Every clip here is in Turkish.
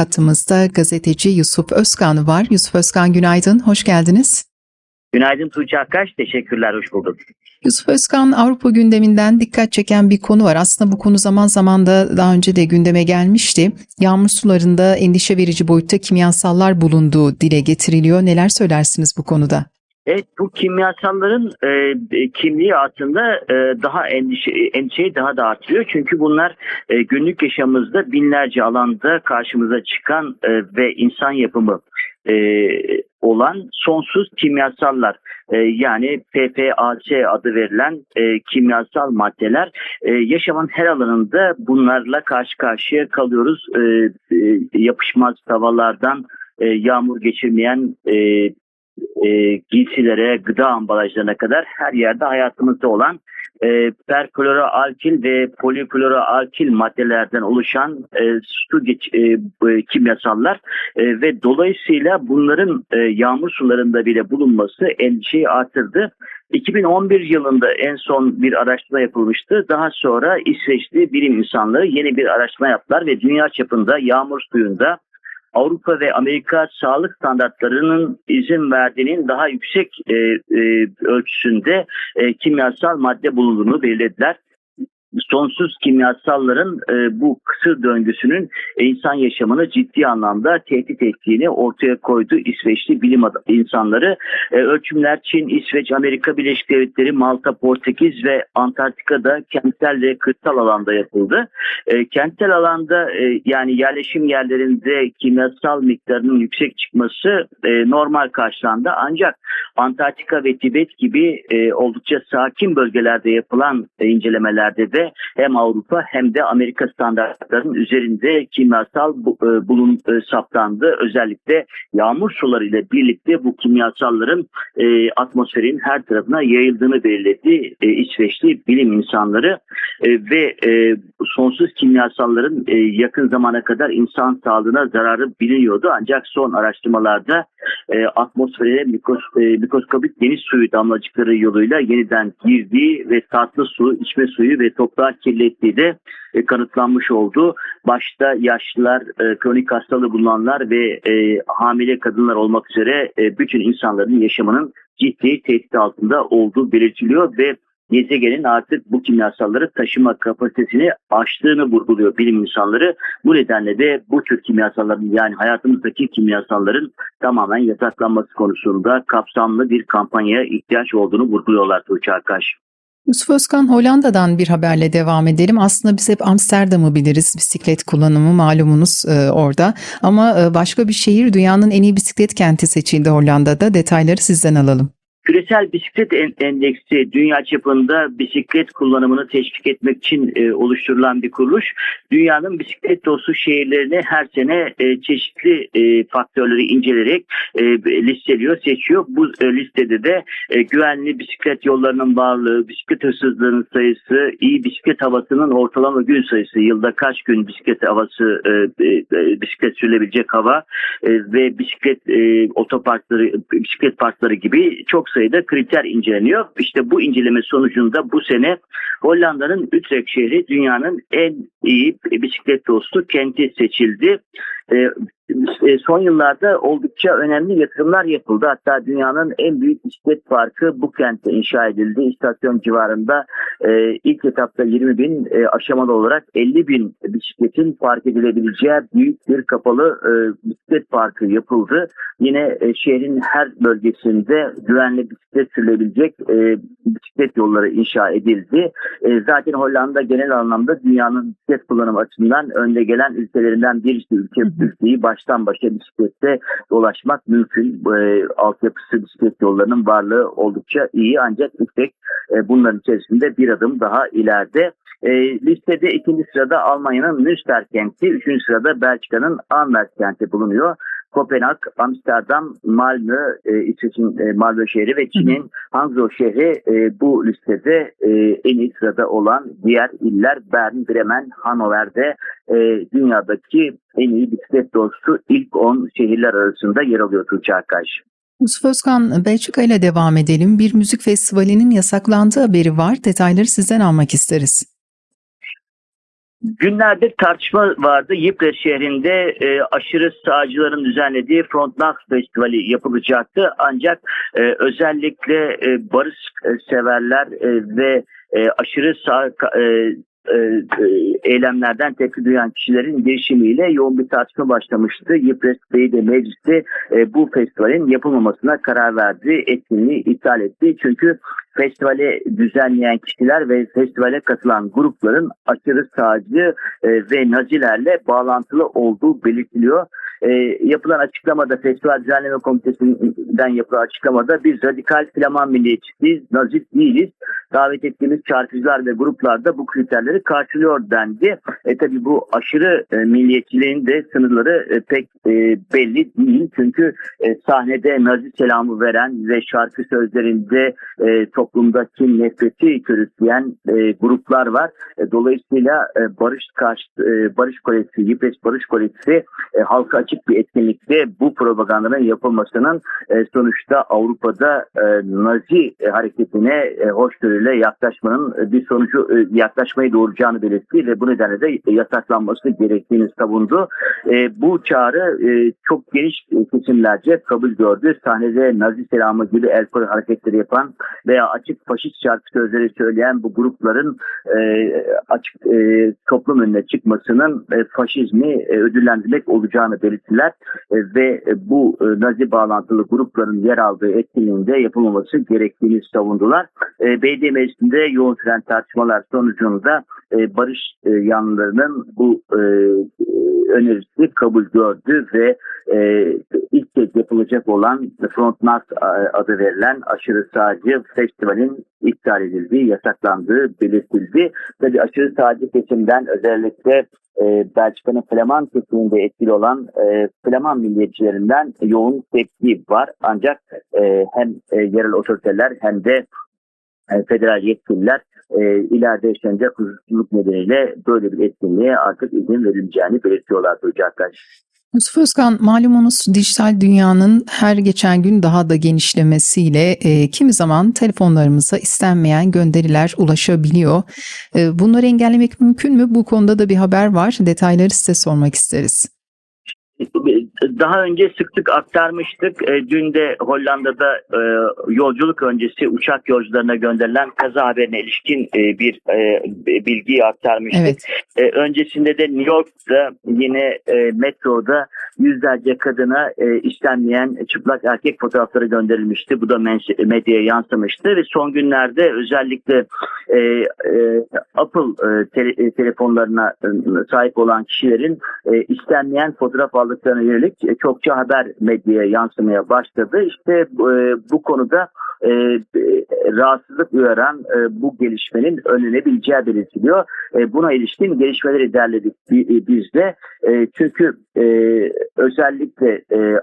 Hattımızda gazeteci Yusuf Özkan var. Yusuf Özkan günaydın, hoş geldiniz. Günaydın Tuğçe Akkaş. Teşekkürler, hoş bulduk. Yusuf Özkan Avrupa gündeminden dikkat çeken bir konu var. Aslında bu konu zaman zaman da daha önce de gündeme gelmişti. Yağmur sularında endişe verici boyutta kimyasallar bulunduğu dile getiriliyor. Neler söylersiniz bu konuda? Evet, bu kimyasalların e, kimliği aslında e, daha endişe, endişeyi daha da artırıyor. Çünkü bunlar e, günlük yaşamımızda binlerce alanda karşımıza çıkan e, ve insan yapımı e, olan sonsuz kimyasallar. E, yani PFAS adı verilen e, kimyasal maddeler e, yaşamın her alanında bunlarla karşı karşıya kalıyoruz. E, e, yapışmaz havalardan e, yağmur geçirmeyen e, e, giysilere, gıda ambalajlarına kadar her yerde hayatımızda olan e, perkloroalkil ve polikloroalkil maddelerden oluşan e, su geç, e, e, kimyasallar e, ve dolayısıyla bunların e, yağmur sularında bile bulunması endişeyi artırdı. 2011 yılında en son bir araştırma yapılmıştı. Daha sonra İsveçli bilim insanları yeni bir araştırma yaptılar ve dünya çapında yağmur suyunda Avrupa ve Amerika sağlık standartlarının izin verdiğinin daha yüksek e, e, ölçüsünde e, kimyasal madde bulunduğunu belirlediler. Sonsuz kimyasalların e, bu kısır döngüsünün insan yaşamını ciddi anlamda tehdit ettiğini ortaya koydu İsveçli bilim insanları. E, ölçümler Çin, İsveç, Amerika Birleşik Devletleri, Malta, Portekiz ve Antarktika'da kentsel ve kırsal alanda yapıldı. E, kentsel alanda e, yani yerleşim yerlerinde kimyasal miktarının yüksek çıkması e, normal karşılandı. Ancak Antarktika ve Tibet gibi e, oldukça sakin bölgelerde yapılan e, incelemelerde de hem Avrupa hem de Amerika standartlarının üzerinde kimyasal e, bulun e, saptandı. Özellikle yağmur suları ile birlikte bu kimyasalların e, atmosferin her tarafına yayıldığını belirledi e, İsveçli bilim insanları e, ve e, sonsuz kimyasalların e, yakın zamana kadar insan sağlığına zararı biliniyordu. Ancak son araştırmalarda e, atmosfere mikros, e, mikroskobik deniz suyu damlacıkları yoluyla yeniden girdiği ve tatlı su, içme suyu ve toprağı kirlettiği de e, kanıtlanmış oldu. Başta yaşlılar, e, kronik hastalığı bulunanlar ve e, hamile kadınlar olmak üzere e, bütün insanların yaşamının ciddi tehdit altında olduğu belirtiliyor ve gezegenin artık bu kimyasalları taşıma kapasitesini aştığını vurguluyor bilim insanları. Bu nedenle de bu tür kimyasalların yani hayatımızdaki kimyasalların tamamen yasaklanması konusunda kapsamlı bir kampanyaya ihtiyaç olduğunu vurguluyorlar Tuğçe Akkaş. Yusuf Özkan Hollanda'dan bir haberle devam edelim. Aslında biz hep Amsterdam'ı biliriz. Bisiklet kullanımı malumunuz e, orada. Ama e, başka bir şehir dünyanın en iyi bisiklet kenti seçildi Hollanda'da. Detayları sizden alalım. Küresel Bisiklet Endeksi dünya çapında bisiklet kullanımını teşvik etmek için e, oluşturulan bir kuruluş. Dünyanın bisiklet dostu şehirlerini her sene e, çeşitli e, faktörleri inceleyerek listeliyor, seçiyor. Bu listede de güvenli bisiklet yollarının varlığı, bisiklet hırsızlığının sayısı, iyi bisiklet havasının ortalama gün sayısı, yılda kaç gün bisiklet havası, bisiklet sürülebilecek hava ve bisiklet e, otoparkları, bisiklet parkları gibi çok sayıda kriter inceleniyor. İşte bu inceleme sonucunda bu sene Hollanda'nın Utrecht şehri dünyanın en iyi bisiklet dostu kenti seçildi. Ee, son yıllarda oldukça önemli yatırımlar yapıldı. Hatta dünyanın en büyük bisiklet parkı bu kentte inşa edildi. İstasyon civarında e, ilk etapta 20 bin e, aşamalı olarak 50 bin bisikletin park edilebileceği büyük bir kapalı e, bisiklet parkı yapıldı. Yine e, şehrin her bölgesinde güvenli bisiklet sürülebilecek e, bisiklet yolları inşa edildi. E, zaten Hollanda genel anlamda dünyanın bisiklet kullanımı açısından önde gelen ülkelerinden birisi ülke ülkeyi baştan başa bisiklette dolaşmak mümkün. E, altyapısı bisiklet yollarının varlığı oldukça iyi ancak yüksek e, bunların içerisinde bir adım daha ileride. E, listede ikinci sırada Almanya'nın Münster kenti, üçüncü sırada Belçika'nın Anvers kenti bulunuyor. Kopenhag, Amsterdam, Malmö, e, İsveç'in e, Malmö şehri ve Çin'in Hangzhou şehri e, bu listede e, en iyi sırada olan diğer iller Bern, Bremen, Hannover'de e, dünyadaki en iyi bisiklet dostu ilk 10 şehirler arasında yer alıyor Tuğçe Akkaş. Yusuf Özkan, Belçika ile devam edelim. Bir müzik festivalinin yasaklandığı haberi var. Detayları sizden almak isteriz. Günlerdir tartışma vardı. Yıpres şehrinde e, aşırı sağcıların düzenlediği Frontenac Festivali yapılacaktı. Ancak e, özellikle e, barış e, severler e, ve e, aşırı sağ e, e, e, eylemlerden tepki duyan kişilerin girişimiyle yoğun bir tartışma başlamıştı. Yıpres Belediye Meclisi bu festivalin yapılmamasına karar verdi. Etkinliği iptal etti. Çünkü festivale düzenleyen kişiler ve festivale katılan grupların aşırı sağcı e, ve nazilerle bağlantılı olduğu belirtiliyor. E, yapılan açıklamada Festival Düzenleme Komitesi'nden yapılan açıklamada biz radikal Flaman milliyetçiyiz, nazi değiliz. Davet ettiğimiz şarkıcılar ve gruplar da bu kriterleri karşılıyor dendi. E tabi bu aşırı e, milliyetçiliğin de sınırları e, pek e, belli değil. Çünkü e, sahnede nazi selamı veren ve şarkı sözlerinde e, toplumda kin nefreti körükleyen e, gruplar var. E, dolayısıyla e, Barış karşı e, Barış Kolesi, Yipes Barış Kolesi e, halka açık bir etkinlikte bu propagandanın yapılmasının e, sonuçta Avrupa'da e, Nazi e, hareketine e, hoşgörüyle yaklaşmanın e, bir sonucu e, yaklaşmayı doğuracağını belirtti ve bu nedenle de yasaklanması gerektiğini savundu. E, bu çağrı e, çok geniş kesimlerce kabul gördü. Sahnede Nazi selamı gibi el hareketleri yapan veya açık faşist şarkı sözleri söyleyen bu grupların e, açık e, toplum önüne çıkmasının e, faşizmi e, ödüllendirmek olacağını belirttiler E, ve bu e, Nazi bağlantılı grupların yer aldığı etkinliğinde yapılmaması gerektiğini savundular. E, belediye meclisinde yoğun süren tartışmalar sonucunda e, barış e, yanlılarının bu e, önerisi kabul gördü ve e, ilk kez yapılacak olan Frontenac adı verilen aşırı sağcı festivalin iptal edildiği, yasaklandığı belirtildi. Tabi aşırı sağcı kesimden özellikle e, Belçika'nın Flaman kesiminde etkili olan e, Flaman milliyetçilerinden yoğun tepki var. Ancak e, hem e, yerel otoriteler hem de e, federal yetkililer e, ileride yaşanacak huzursuzluk nedeniyle böyle bir etkinliğe artık izin verileceğini belirtiyorlar Aktaş. Yusuf Özkan malumunuz dijital dünyanın her geçen gün daha da genişlemesiyle e, kimi zaman telefonlarımıza istenmeyen gönderiler ulaşabiliyor. E, bunları engellemek mümkün mü? Bu konuda da bir haber var. Detayları size sormak isteriz. Daha önce sık sık aktarmıştık. E, dün de Hollanda'da e, yolculuk öncesi uçak yolcularına gönderilen kaza haberine ilişkin e, bir e, bilgiyi aktarmıştık. Evet. E, öncesinde de New York'ta yine e, metroda yüzlerce kadına e, istenmeyen çıplak erkek fotoğrafları gönderilmişti. Bu da medyaya yansımıştı ve son günlerde özellikle e, e, Apple e, tele- telefonlarına e, sahip olan kişilerin e, istenmeyen fotoğraf aldıklarına yönelik çokça haber medyaya yansımaya başladı. İşte e, bu konuda e, e, rahatsızlık uyaran e, bu gelişmenin önlenebileceği belirtiliyor. E, buna ilişkin gelişmeleri derledik e, biz de. E, çünkü e, özellikle e,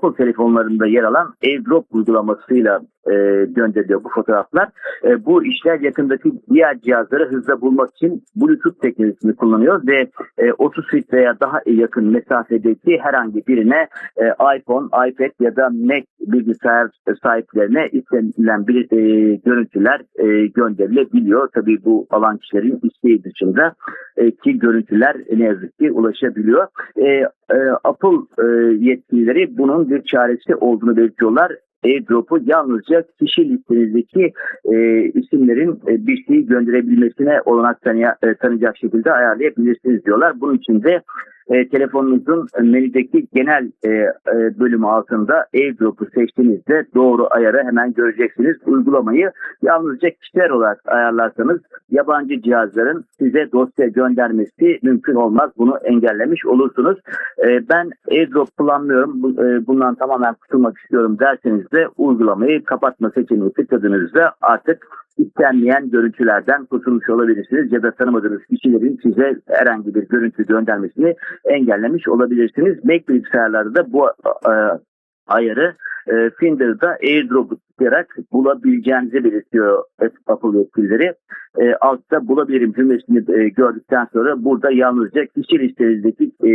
Apple telefonlarında yer alan AirDrop uygulamasıyla e, gönderiliyor bu fotoğraflar. E, bu işler yakındaki diğer cihazları hızla bulmak için Bluetooth teknolojisini kullanıyor ve e, 30 feet veya daha yakın mesafedeki herhangi birine e, iPhone, iPad ya da Mac bilgisayar sahiplerine istenilen bir e, görüntüler e, gönderilebiliyor. Tabii bu alan kişilerin isteği dışında e, ki görüntüler ne yazık ki ulaşabiliyor. E, e, Apple e, yetkilileri bunun bir çaresi olduğunu belirtiyorlar. AirDrop'u yalnızca kişi listenizdeki e, isimlerin e, bir şeyi gönderebilmesine olanak tanıya, e, tanıyacak şekilde ayarlayabilirsiniz diyorlar. Bunun için de e, telefonunuzun menüdeki genel e, e, bölümü altında AirDrop'u seçtiğinizde doğru ayarı hemen göreceksiniz. Uygulamayı yalnızca kişiler olarak ayarlarsanız yabancı cihazların size dosya göndermesi mümkün olmaz. Bunu engellemiş olursunuz. E, ben AirDrop kullanmıyorum. Bu, e, bundan tamamen kurtulmak istiyorum derseniz de uygulamayı kapatma seçeneği tıkladığınızda artık istenmeyen görüntülerden kurtulmuş olabilirsiniz ya da tanımadığınız kişilerin size herhangi bir görüntü göndermesini engellemiş olabilirsiniz. Mac bilgisayarlarda da bu e, ayarı e, Finder'da AirDrop'u tıklayarak bulabileceğinizi belirtiyor Apple yetkilileri. E, altta bulabilirim cümlesini e, gördükten sonra burada yalnızca kişi listenizdeki e,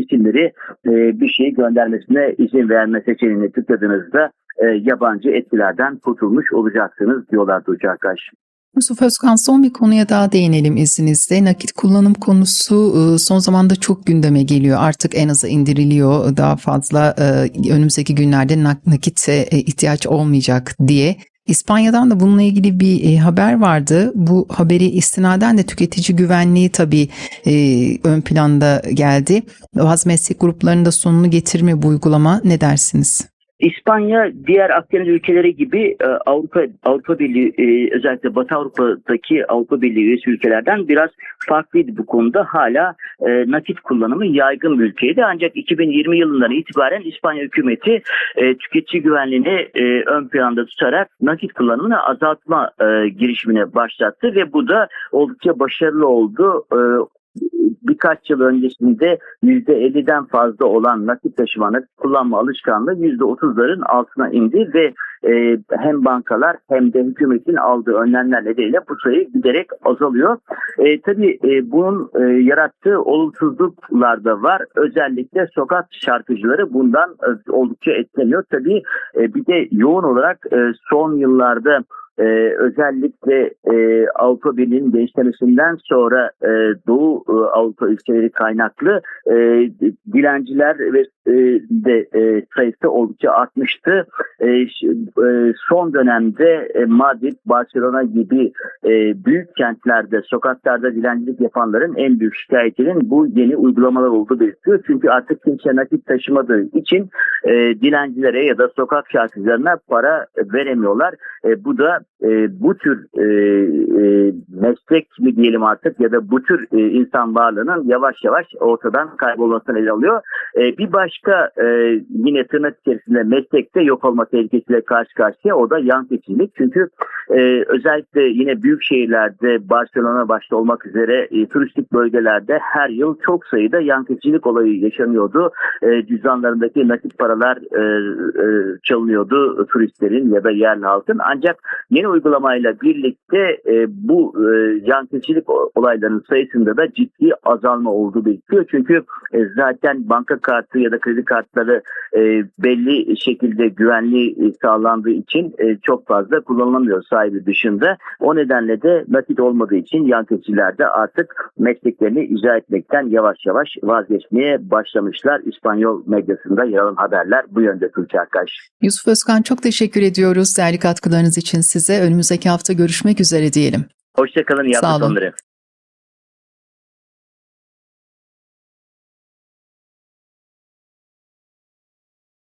isimleri e, bir şeyi göndermesine izin verme seçeneğini tıkladığınızda e, yabancı etkilerden kurtulmuş olacaksınız diyorlar Tuğçe Akaş. Yusuf Özkan son bir konuya daha değinelim izninizle. Nakit kullanım konusu e, son zamanda çok gündeme geliyor. Artık en aza indiriliyor. Daha fazla e, önümüzdeki günlerde nak- nakite e, ihtiyaç olmayacak diye. İspanya'dan da bununla ilgili bir haber vardı. Bu haberi istinaden de tüketici güvenliği tabii ön planda geldi. Bazı meslek gruplarında sonunu getirme bu uygulama ne dersiniz? İspanya diğer Akdeniz ülkeleri gibi e, Avrupa Avrupa Birliği e, özellikle Batı Avrupa'daki Avrupa Birliği üyesi ülkelerden biraz farklıydı bu konuda. Hala e, nakit kullanımı yaygın bir ülkeydi. Ancak 2020 yılından itibaren İspanya hükümeti tüketici güvenliğini ön planda tutarak nakit kullanımını azaltma girişimine başlattı ve bu da oldukça başarılı oldu. Birkaç yıl öncesinde %50'den fazla olan nakit taşıma, nakit kullanma alışkanlığı %30'ların altına indi ve e, hem bankalar hem de hükümetin aldığı önlemler nedeniyle bu sayı giderek azalıyor. E, tabii e, bunun e, yarattığı olumsuzluklar da var. Özellikle sokak şarkıcıları bundan e, oldukça etkileniyor. Tabii e, bir de yoğun olarak e, son yıllarda ee, özellikle e, Avrupa Birliği'nin genişlemesinden sonra e, Doğu e, Avrupa ülkeleri kaynaklı e, dilenciler ve e, de e, sayısı oldukça artmıştı. E, e, son dönemde e, Madrid, Barcelona gibi e, büyük kentlerde sokaklarda dilencilik yapanların en büyük şikayetinin bu yeni uygulamalar olduğu belirtiyor. Çünkü artık kimse nakit taşımadığı için e, dilencilere ya da sokak şarkıcılarına para veremiyorlar. E, bu da e, bu tür e, e, meslek mi diyelim artık ya da bu tür e, insan varlığının yavaş yavaş ortadan kaybolmasını ele alıyor. E, bir başka e, yine tırnak içerisinde meslekte yok olma tehlikesiyle karşı karşıya o da yan keçicilik. Çünkü e, özellikle yine büyük şehirlerde Barcelona başta olmak üzere e, turistik bölgelerde her yıl çok sayıda yan keçicilik olayı yaşanıyordu. E, cüzdanlarındaki nakit paralar e, e, çalınıyordu turistlerin ya da yerli halkın. Ancak yeni uygulamayla birlikte e, bu e, yan keçicilik o- olaylarının sayısında da ciddi azalma olduğu belirtiyor. Çünkü e, zaten banka kartı ya da kredi kartları e, belli şekilde güvenli e, sağlandığı için e, çok fazla kullanılamıyor sahibi dışında. O nedenle de nakit olmadığı için yan keçiciler de artık mesleklerini icra etmekten yavaş yavaş vazgeçmeye başlamışlar. İspanyol medyasında yer alan haberler bu yönde Tuğçe Akkaş. Yusuf Özkan çok teşekkür ediyoruz değerli katkılarınız için size. Önümüzdeki hafta görüşmek üzere diyelim. Hoşçakalın. iyi hafta sonları.